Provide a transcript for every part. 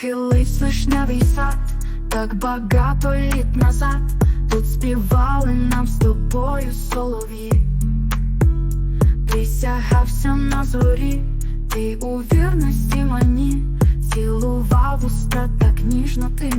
хилить вишневий сад, так багато літ назад, тут співали нам з тобою солов'ї, присягався на зорі, ти у вірності мені, цілував уста так ніжно ти.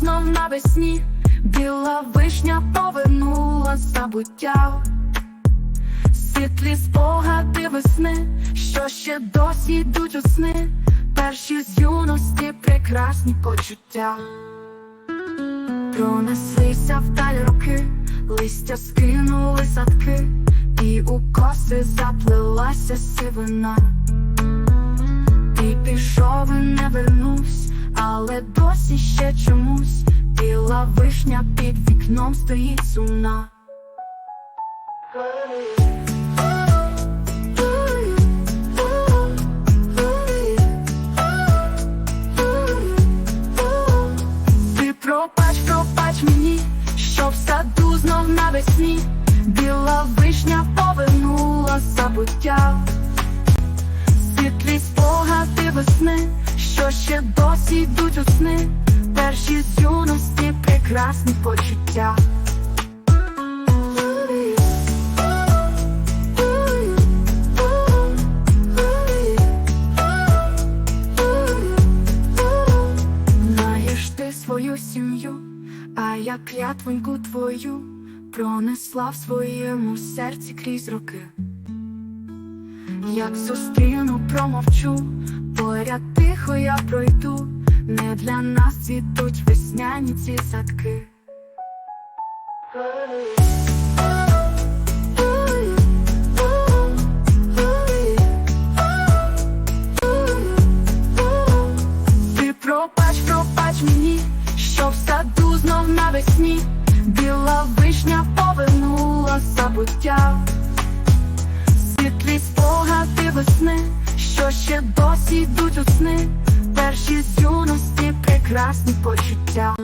Знов навесні біла вишня повернула забуття. Світлі спогади весни, що ще досі йдуть у сни, перші з юності прекрасні почуття. Пронеслися вдаль роки, листя скинули садки, і у коси заплелася сивина. Ти пішов і не вернусь, але досі ще чомусь біла вишня під вікном стоїть сумна. Ти пробач, пробач мені, що в саду знов навесні біла вишня повернула забуття. Світлі спогади весни, що ще досі йдуть у сни, перші з юності прекрасні почуття. Знаєш ти свою сім'ю, а я клятвоньку твою пронесла в своєму серці крізь роки. Як зустріну, промовчу, поряд тихо я пройду, не для нас цвітуть весняні ці садки. Ти пробач, пробач мені, що в саду знов навесні біла вишня повернула забуття. Світлі спогади весни, що ще досі йдуть у сни, перші прекрасні почуття.